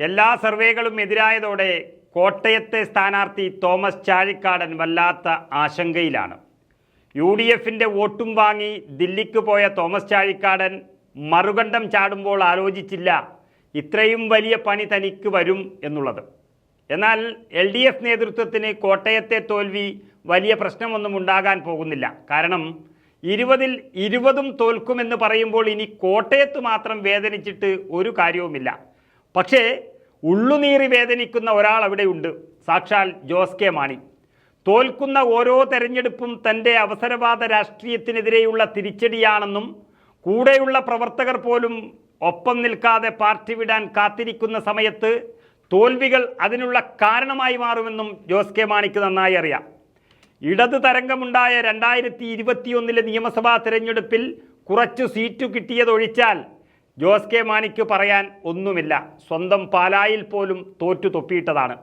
എല്ലാ സർവേകളും എതിരായതോടെ കോട്ടയത്തെ സ്ഥാനാർത്ഥി തോമസ് ചാഴിക്കാടൻ വല്ലാത്ത ആശങ്കയിലാണ്. യു ഡി എഫിന്റെ വോട്ടും വാങ്ങി ദില്ലിക്ക് പോയ തോമസ് ചാഴിക്കാടൻ മറുകണ്ഠം ചാടുമ്പോൾ ആലോചിച്ചില്ല ഇത്രയും വലിയ പണി തനിക്ക് വരും എന്നുള്ളത്. എന്നാൽ എൽ ഡി എഫ് നേതൃത്വത്തിന് കോട്ടയത്തെ തോൽവി വലിയ പ്രശ്നമൊന്നും ഉണ്ടാകാൻ പോകുന്നില്ല. കാരണം ഇരുപതിൽ ഇരുപതും തോൽക്കുമെന്ന് പറയുമ്പോൾ ഇനി കോട്ടയത്ത് മാത്രം വേദനിച്ചിട്ട് ഒരു കാര്യവുമില്ല. പക്ഷേ ഉള്ളുനീറി വേദനിക്കുന്ന ഒരാൾ അവിടെയുണ്ട് സാക്ഷാൽ ജോസ് കെ മാണി. തോൽക്കുന്ന ഓരോ തെരഞ്ഞെടുപ്പും തന്റെ അവസരവാദ രാഷ്ട്രീയത്തിനെതിരെയുള്ള തിരിച്ചടിയാണെന്നും കൂടെയുള്ള പ്രവർത്തകർ പോലും ഒപ്പം നിൽക്കാതെ പാർട്ടി വിടാൻ കാത്തിരിക്കുന്ന സമയത്ത് തോൽവികൾ അതിനുള്ള കാരണമായി മാറുമെന്നും ജോസ് കെ മാണിക്ക് നന്നായി അറിയാം. ഇടത് തരംഗമുണ്ടായ രണ്ടായിരത്തി ഇരുപത്തിയൊന്നിലെ നിയമസഭാ തെരഞ്ഞെടുപ്പിൽ കുറച്ചു സീറ്റു കിട്ടിയതൊഴിച്ചാൽ ജോസ് കെ മാണിക്ക് പറയാൻ ഒന്നുമില്ല. സ്വന്തം പാലായിൽ പോലും തോറ്റു തൊപ്പിയിട്ടതാണ്.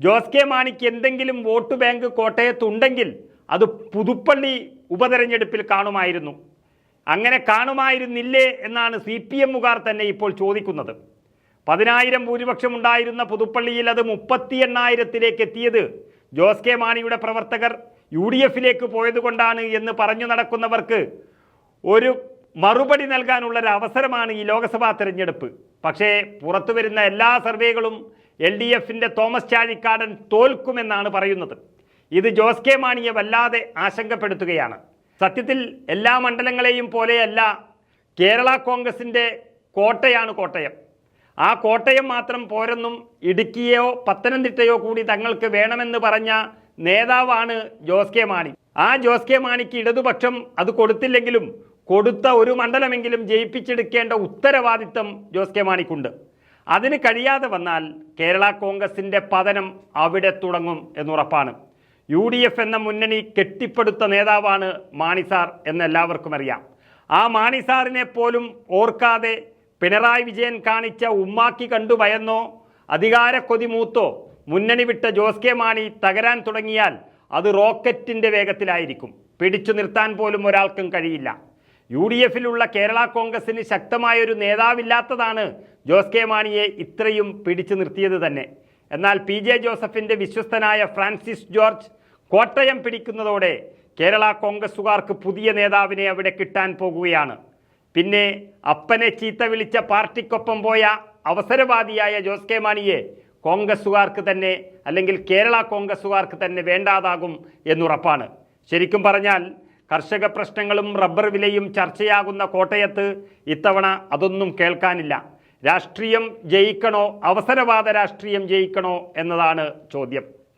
ജോസ് കെ മാണിക്ക് എന്തെങ്കിലും വോട്ട് ബാങ്ക് കോട്ടയത്തുണ്ടെങ്കിൽ അത് പുതുപ്പള്ളി ഉപതെരഞ്ഞെടുപ്പിൽ കാണുമായിരുന്നു. അങ്ങനെ കാണുമായിരുന്നില്ലേ എന്നാണ് സി പി എമ്മുകാർ തന്നെ ഇപ്പോൾ ചോദിക്കുന്നത്. പതിനായിരം ഭൂരിപക്ഷം ഉണ്ടായിരുന്ന പുതുപ്പള്ളിയിൽ അത് മുപ്പത്തി എണ്ണായിരത്തിലേക്ക് എത്തിയത് ജോസ് കെ മാണിയുടെ പ്രവർത്തകർ യു ഡി എഫിലേക്ക് പോയതുകൊണ്ടാണ് എന്ന് പറഞ്ഞു നടക്കുന്നവർക്ക് ഒരു മറുപടി നൽകാനുള്ള ഒരു അവസരമാണ് ഈ ലോക്സഭാ തെരഞ്ഞെടുപ്പ്. പക്ഷേ പുറത്തു വരുന്ന എല്ലാ സർവേകളും എൽ ഡി എഫിന്റെ തോമസ് ചാഴിക്കാടൻ തോൽക്കുമെന്നാണ് പറയുന്നത്. ഇത് ജോസ് കെ മാണിയെ വല്ലാതെ ആശങ്കപ്പെടുത്തുകയാണ്. സത്യത്തിൽ എല്ലാ മണ്ഡലങ്ങളെയും പോലെയല്ല കേരള കോൺഗ്രസിന്റെ കോട്ടയാണ് കോട്ടയം. ആ കോട്ടയം മാത്രം പോരെന്നും ഇടുക്കിയോ പത്തനംതിട്ടയോ കൂടി തങ്ങൾക്ക് വേണമെന്ന് പറഞ്ഞ നേതാവാണ് ജോസ് കെ മാണി. ആ ജോസ് കെ മാണിക്ക് ഇടതുപക്ഷം അത് കൊടുത്തില്ലെങ്കിലും കൊടുത്ത ഒരു മണ്ഡലമെങ്കിലും ജയിപ്പിച്ചെടുക്കേണ്ട ഉത്തരവാദിത്തം ജോസ് കെ മാണിക്കുണ്ട്. അതിന് കഴിയാതെ വന്നാൽ കേരള കോൺഗ്രസിന്റെ പതനം അവിടെ തുടങ്ങും എന്നുറപ്പാണ്. യു ഡി എഫ് എന്ന മുന്നണി കെട്ടിപ്പടുത്ത നേതാവാണ് മാണിസാർ എന്ന് എല്ലാവർക്കും അറിയാം. ആ മാണിസാറിനെ പോലും ഓർക്കാതെ പിണറായി വിജയൻ കാണിച്ച ഉമ്മാക്കി കണ്ടു ഭയന്നോ അധികാര കൊതിമൂത്തോ മുന്നണി വിട്ട ജോസ് കെ മാണി തകരാൻ തുടങ്ങിയാൽ അത് റോക്കറ്റിന്റെ വേഗത്തിലായിരിക്കും. പിടിച്ചു നിർത്താൻ പോലും ഒരാൾക്കും കഴിയില്ല. യു ഡി എഫിലുള്ള കേരള കോൺഗ്രസിന് ശക്തമായൊരു നേതാവില്ലാത്തതാണ് ജോസ് കെ മാണിയെ ഇത്രയും പിടിച്ചു നിർത്തിയത് തന്നെ. എന്നാൽ പി ജെ ജോസഫിന്റെ വിശ്വസ്തനായ ഫ്രാൻസിസ് ജോർജ് കോട്ടയം പിടിക്കുന്നതോടെ കേരള കോൺഗ്രസുകാർക്ക് പുതിയ നേതാവിനെ അവിടെ കിട്ടാൻ പോകുകയാണ്. പിന്നെ അപ്പനെ ചീത്ത വിളിച്ച പാർട്ടിക്കൊപ്പം പോയ അവസരവാദിയായ ജോസ് കെ മാണിയെ കോൺഗ്രസുകാർക്ക് തന്നെ അല്ലെങ്കിൽ കേരള കോൺഗ്രസുകാർക്ക് തന്നെ വേണ്ടാതാകും എന്നുറപ്പാണ്. ശരിക്കും പറഞ്ഞാൽ കർഷക പ്രശ്നങ്ങളും റബ്ബർ വിലയും ചർച്ചയാകുന്ന കോട്ടയത്ത് ഇത്തവണ അതൊന്നും കേൾക്കാനില്ല. രാഷ്ട്രീയം ജയിക്കണോ? അവസരവാദ രാഷ്ട്രീയം ജയിക്കണോ? എന്നതാണ് ചോദ്യം.